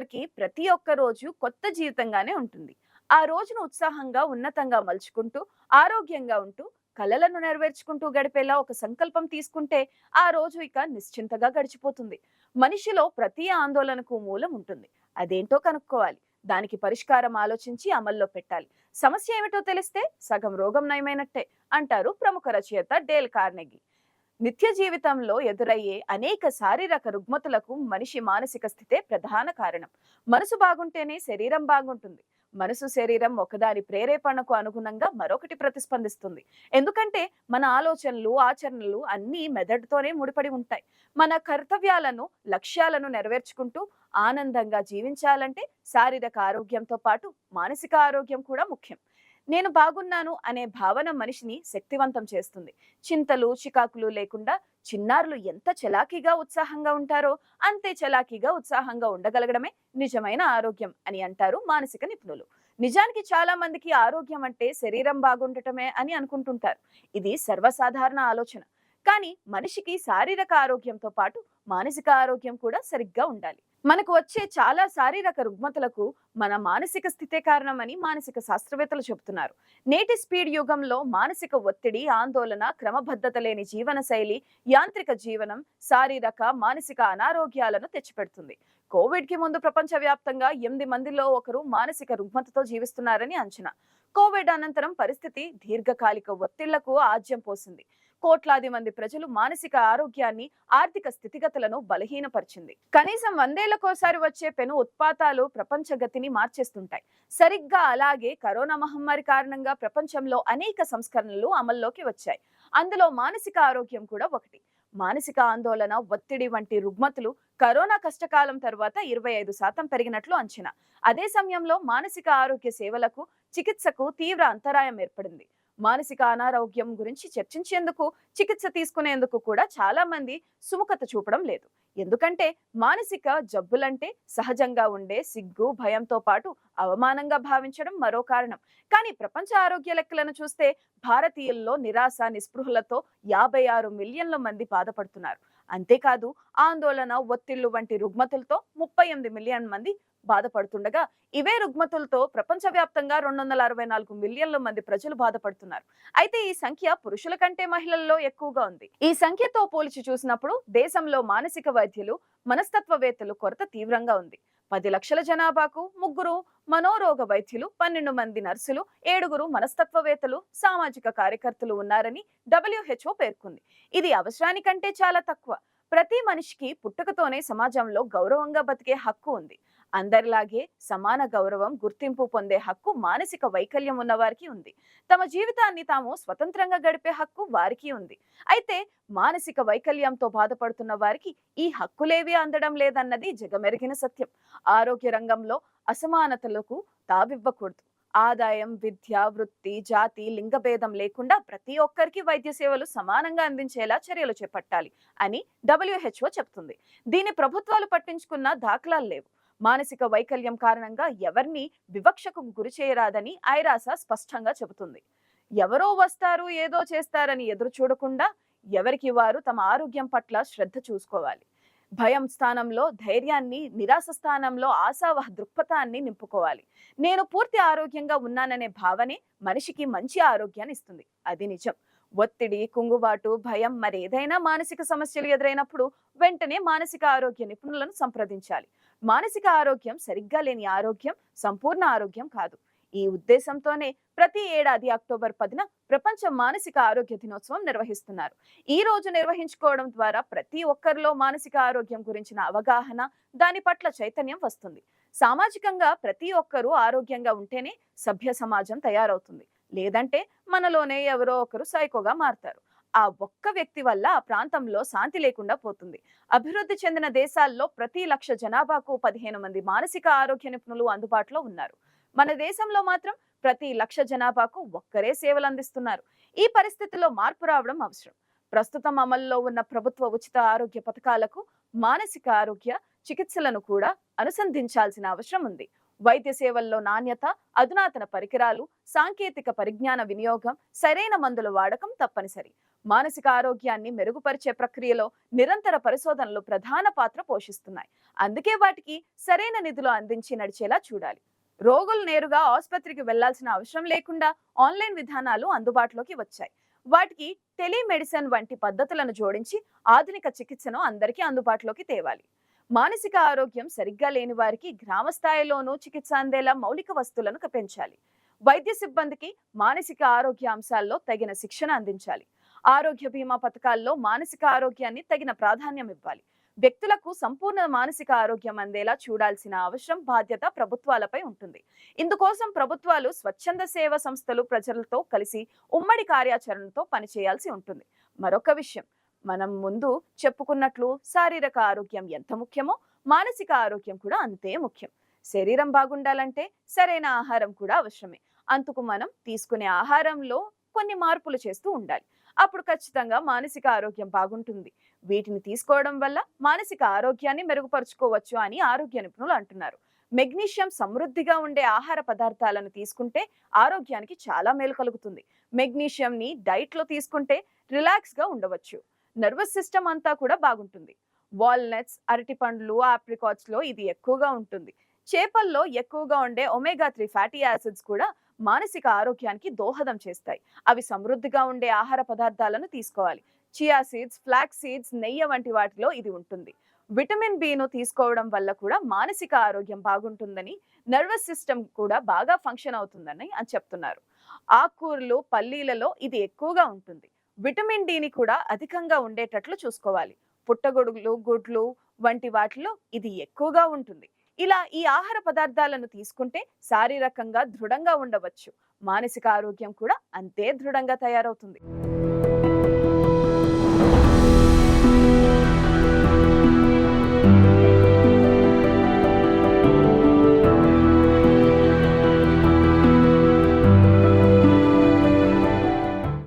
ప్రతి ఒక్కరికి ప్రతి ఒక్క రోజు కొత్త జీవితంగానే ఉంటుంది. ఆ రోజును ఉత్సాహంగా ఉన్నతంగా మలుచుకుంటూ ఆరోగ్యంగా ఉంటూ కలలను నెరవేర్చుకుంటూ గడిపేలా ఒక సంకల్పం తీసుకుంటే ఆ రోజు ఇక నిశ్చింతగా గడిచిపోతుంది. మనిషిలో ప్రతి ఆందోళనకు మూలం ఉంటుంది. అదేంటో కనుక్కోవాలి. దానికి పరిష్కారం ఆలోచించి అమల్లో పెట్టాలి. సమస్య ఏమిటో తెలిస్తే సగం రోగం నయమైనట్టే అంటారు ప్రముఖ రచయిత డేల్ కార్నెగి. నిత్య జీవితంలో ఎదురయ్యే అనేక శారీరక రుగ్మతులకు మనిషి మానసిక స్థితే ప్రధాన కారణం. మనసు బాగుంటేనే శరీరం బాగుంటుంది. మనసు శరీరం ఒకదాని ప్రేరేపణకు అనుగుణంగా మరొకటి ప్రతిస్పందిస్తుంది. ఎందుకంటే మన ఆలోచనలు ఆచరణలు అన్నీ మెదడుతోనే ముడిపడి ఉంటాయి. మన కర్తవ్యాలను లక్ష్యాలను నెరవేర్చుకుంటూ ఆనందంగా జీవించాలంటే శారీరక ఆరోగ్యంతో పాటు మానసిక ఆరోగ్యం కూడా ముఖ్యం. నేను బాగున్నాను అనే భావన మనిషిని శక్తివంతం చేస్తుంది. చింతలు చికాకులు లేకుండా చిన్నారులు ఎంత చలాకీగా ఉత్సాహంగా ఉంటారో అంతే చలాకీగా ఉత్సాహంగా ఉండగలగడమే నిజమైన ఆరోగ్యం అని అంటారు మానసిక నిపుణులు. నిజానికి చాలా మందికి ఆరోగ్యం అంటే శరీరం బాగుండటమే అని అనుకుంటుంటారు. ఇది సర్వసాధారణ ఆలోచన. కానీ మనిషికి శారీరక ఆరోగ్యంతో పాటు మానసిక ఆరోగ్యం కూడా సరిగ్గా ఉండాలి. మనకు వచ్చే చాలా శారీరక రుగ్మతలకు మన మానసిక స్థితే కారణమని మానసిక శాస్త్రవేత్తలు చెబుతున్నారు. నేటి స్పీడ్ యుగంలో మానసిక ఒత్తిడి ఆందోళన క్రమబద్ధత లేని జీవన శైలి యాంత్రిక జీవనం శారీరక మానసిక అనారోగ్యాలను తెచ్చిపెడుతుంది. కోవిడ్కి ముందు ప్రపంచవ్యాప్తంగా ఎనిమిది మందిలో ఒకరు మానసిక రుగ్మతతో జీవిస్తున్నారని అంచనా. కోవిడ్ అనంతరం పరిస్థితి దీర్ఘకాలిక ఒత్తిళ్ళకు ఆజ్యం పోసింది. కోట్లాది మంది ప్రజలు మానసిక ఆరోగ్యాన్ని ఆర్థిక స్థితిగతులను బలహీనపరిచింది. కనీసం వందేళ్ళకోసారి వచ్చే పెను ఉత్పాతాలు ప్రపంచ గతిని మార్చేస్తుంటాయి. సరిగ్గా అలాగే కరోనా మహమ్మారి కారణంగా ప్రపంచంలో అనేక సంస్కరణలు అమల్లోకి వచ్చాయి. అందులో మానసిక ఆరోగ్యం కూడా ఒకటి. మానసిక ఆందోళన ఒత్తిడి వంటి రుగ్మతులు కరోనా కష్టకాలం తర్వాత ఇరవై ఐదు శాతం పెరిగినట్లు అంచనా. అదే సమయంలో మానసిక ఆరోగ్య సేవలకు చికిత్సకు తీవ్ర అంతరాయం ఏర్పడింది. మానసిక అనారోగ్యం గురించి చర్చించేందుకు చికిత్స తీసుకునేందుకు కూడా చాలా మంది సుముఖత చూపడం లేదు. ఎందుకంటే మానసిక జబ్బులంటే సహజంగా ఉండే సిగ్గు భయంతో పాటు అవమానంగా భావించడం మరో కారణం. కానీ ప్రపంచ ఆరోగ్య లెక్కలను చూస్తే భారతీయుల్లో నిరాశ నిస్పృహలతో యాభై ఆరు మిలియన్ల మంది బాధపడుతున్నారు. అంతేకాదు ఆందోళన ఒత్తిళ్ళు వంటి రుగ్మతులతో ముప్పై ఎనిమిది మిలియన్ మంది బాధపడుతుండగా ఇవే రుగ్మతులతో ప్రపంచవ్యాప్తంగా రెండు వందల అరవై నాలుగు మిలియన్ల మంది ప్రజలు బాధపడుతున్నారు. అయితే ఈ సంఖ్య పురుషుల కంటే మహిళల్లో ఎక్కువగా ఉంది. ఈ సంఖ్యతో పోల్చి చూసినప్పుడు దేశంలో మానసిక వైద్యులు మనస్తత్వవేత్తలు కొరత తీవ్రంగా ఉంది. పది లక్షల జనాభాకు ముగ్గురు మనోరోగ వైద్యులు పన్నెండు మంది నర్సులు ఏడుగురు మనస్తత్వవేత్తలు సామాజిక కార్యకర్తలు ఉన్నారని డబ్ల్యూహెచ్ఓ పేర్కొంది. ఇది అవసరానికంటే చాలా తక్కువ. ప్రతి మనిషికి పుట్టుకతోనే సమాజంలో గౌరవంగా బతికే హక్కు ఉంది. అందరిలాగే సమాన గౌరవం గుర్తింపు పొందే హక్కు మానసిక వైకల్యం ఉన్న వారికి ఉంది. తమ జీవితాన్ని తాము స్వతంత్రంగా గడిపే హక్కు వారికి ఉంది. అయితే మానసిక వైకల్యంతో బాధపడుతున్న వారికి ఈ హక్కులేవి అందడం లేదన్నది జగమెరిగిన సత్యం. ఆరోగ్య రంగంలో అసమానతలకు తావివ్వకూడదు. ఆదాయం విద్య వృత్తి జాతి లింగభేదం లేకుండా ప్రతి ఒక్కరికి వైద్య సేవలు సమానంగా అందించేలా చర్యలు చేపట్టాలి అని డబ్ల్యూహెచ్ఓ చెబుతుంది దీని ప్రభుత్వాలు పట్టించుకున్న దాఖలాలు లేవు. మానసిక వైకల్యం కారణంగా ఎవరిని వివక్షకు గురి చేయరాదని ఐరాస స్పష్టంగా చెబుతుంది. ఎవరో వస్తారు ఏదో చేస్తారని ఎదురు చూడకుండా ఎవరికి వారు తమ ఆరోగ్యం పట్ల శ్రద్ధ చూసుకోవాలి. భయం స్థానంలో ధైర్యాన్ని నిరాశ స్థానంలో ఆశావహ దృక్పథాన్ని నింపుకోవాలి. నేను పూర్తి ఆరోగ్యంగా ఉన్నాననే భావనే మనిషికి మంచి ఆరోగ్యాన్ని ఇస్తుంది. అది నిజం. ఒత్తిడి కుంగుబాటు భయం మరేదైనా మానసిక సమస్యలు ఎదురైనప్పుడు వెంటనే మానసిక ఆరోగ్య నిపుణులను సంప్రదించాలి. మానసిక ఆరోగ్యం సరిగ్గా లేని ఆరోగ్యం సంపూర్ణ ఆరోగ్యం కాదు. ఈ ఉద్దేశంతోనే ప్రతి ఏడాది అక్టోబర్ పదిన ప్రపంచ మానసిక ఆరోగ్య దినోత్సవం నిర్వహిస్తున్నారు. ఈ రోజు నిర్వహించుకోవడం ద్వారా ప్రతి ఒక్కరిలో మానసిక ఆరోగ్యం గురించిన అవగాహన దాని పట్ల చైతన్యం వస్తుంది. సామాజికంగా ప్రతి ఒక్కరూ ఆరోగ్యంగా ఉంటేనే సభ్య సమాజం తయారవుతుంది. లేదంటే మనలోనే ఎవరో ఒకరు సైకోగా మారతారు. ఆ ఒక్క వ్యక్తి వల్ల ఆ ప్రాంతంలో శాంతి లేకుండా పోతుంది. అభివృద్ధి చెందిన దేశాల్లో ప్రతి లక్ష జనాభాకు పదిహేను మంది మానసిక ఆరోగ్య నిపుణులు అందుబాటులో ఉన్నారు. మన దేశంలో మాత్రం ప్రతి లక్ష జనాభాకు ఒక్కరే సేవలు అందిస్తున్నారు. ఈ పరిస్థితిలో మార్పు రావడం అవసరం. ప్రస్తుతం అమల్లో ఉన్న ప్రభుత్వ ఉచిత ఆరోగ్య పథకాలకు మానసిక ఆరోగ్య చికిత్సలను కూడా అనుసంధించాల్సిన అవసరం ఉంది. వైద్య సేవల్లో నాణ్యత అధునాతన పరికరాలు సాంకేతిక పరిజ్ఞాన వినియోగం సరైన మందుల వాడకం తప్పనిసరి. మానసిక ఆరోగ్యాన్ని మెరుగుపరిచే ప్రక్రియలో నిరంతర పరిశోధనలు ప్రధాన పాత్ర పోషిస్తున్నాయి. అందుకే వాటికి సరైన నిధులు అందించి నడిచేలా చూడాలి. రోగులు నేరుగా ఆసుపత్రికి వెళ్ళాల్సిన అవసరం లేకుండా ఆన్లైన్ విధానాలు అందుబాటులోకి వచ్చాయి. వాటికి టెలిమెడిసిన్ వంటి పద్ధతులను జోడించి ఆధునిక చికిత్సను అందరికీ అందుబాటులోకి తేవాలి. మానసిక ఆరోగ్యం సరిగ్గా లేని వారికి గ్రామ స్థాయిలోనూ చికిత్స అందేలా మౌలిక వస్తువులను పెంచాలి. వైద్య సిబ్బందికి మానసిక ఆరోగ్య అంశాల్లో తగిన శిక్షణ అందించాలి. ఆరోగ్య బీమా పథకాల్లో మానసిక ఆరోగ్యాన్ని తగిన ప్రాధాన్యం ఇవ్వాలి. వ్యక్తులకు సంపూర్ణ మానసిక ఆరోగ్యం అందేలా చూడాల్సిన అవసరం బాధ్యత ప్రభుత్వాలపై ఉంటుంది. ఇందుకోసం ప్రభుత్వాలు స్వచ్ఛంద సేవ సంస్థలు ప్రజలతో కలిసి ఉమ్మడి కార్యాచరణతో పనిచేయాల్సి ఉంటుంది. మరొక విషయం మనం ముందు చెప్పుకున్నట్లు శారీరక ఆరోగ్యం ఎంత ముఖ్యమో మానసిక ఆరోగ్యం కూడా అంతే ముఖ్యం. శరీరం బాగుండాలంటే సరైన ఆహారం కూడా అవసరమే. అందుకు మనం తీసుకునే ఆహారంలో కొన్ని మార్పులు చేస్తూ ఉండాలి. అప్పుడు ఖచ్చితంగా మానసిక ఆరోగ్యం బాగుంటుంది. వీటిని తీసుకోవడం వల్ల మానసిక ఆరోగ్యాన్ని మెరుగుపరుచుకోవచ్చు అని ఆరోగ్య నిపుణులు అంటున్నారు. మెగ్నీషియం సమృద్ధిగా ఉండే ఆహార పదార్థాలను తీసుకుంటే ఆరోగ్యానికి చాలా మేలు కలుగుతుంది. మెగ్నీషియం ని డైట్లో తీసుకుంటే రిలాక్స్గా ఉండవచ్చు. నర్వస్ సిస్టమ్ అంతా కూడా బాగుంటుంది. వాల్నట్స్ అరటి పండ్లు ఆప్రికాట్స్లో ఇది ఎక్కువగా ఉంటుంది. చేపల్లో ఎక్కువగా ఉండే ఒమేగా త్రీ ఫ్యాటీ యాసిడ్స్ కూడా మానసిక ఆరోగ్యానికి దోహదం చేస్తాయి. అవి సమృద్ధిగా ఉండే ఆహార పదార్థాలను తీసుకోవాలి. చియా సీడ్స్ ఫ్లాక్ సీడ్స్ నెయ్యి వంటి వాటిలో ఇది ఉంటుంది. విటమిన్ బిను తీసుకోవడం వల్ల కూడా మానసిక ఆరోగ్యం బాగుంటుందని నర్వస్ సిస్టమ్ కూడా బాగా ఫంక్షన్ అవుతుందని అని చెప్తున్నారు. ఆకుకూరలు పల్లీలలో ఇది ఎక్కువగా ఉంటుంది. విటమిన్ డిని కూడా అధికంగా ఉండేటట్లు చూసుకోవాలి. పుట్టగొడుగులు గుడ్లు వంటి వాటిలో ఇది ఎక్కువగా ఉంటుంది. ఇలా ఈ ఆహార పదార్థాలను తీసుకుంటే శారీరకంగా దృఢంగా ఉండవచ్చు. మానసిక ఆరోగ్యం కూడా అంతే దృఢంగా తయారవుతుంది.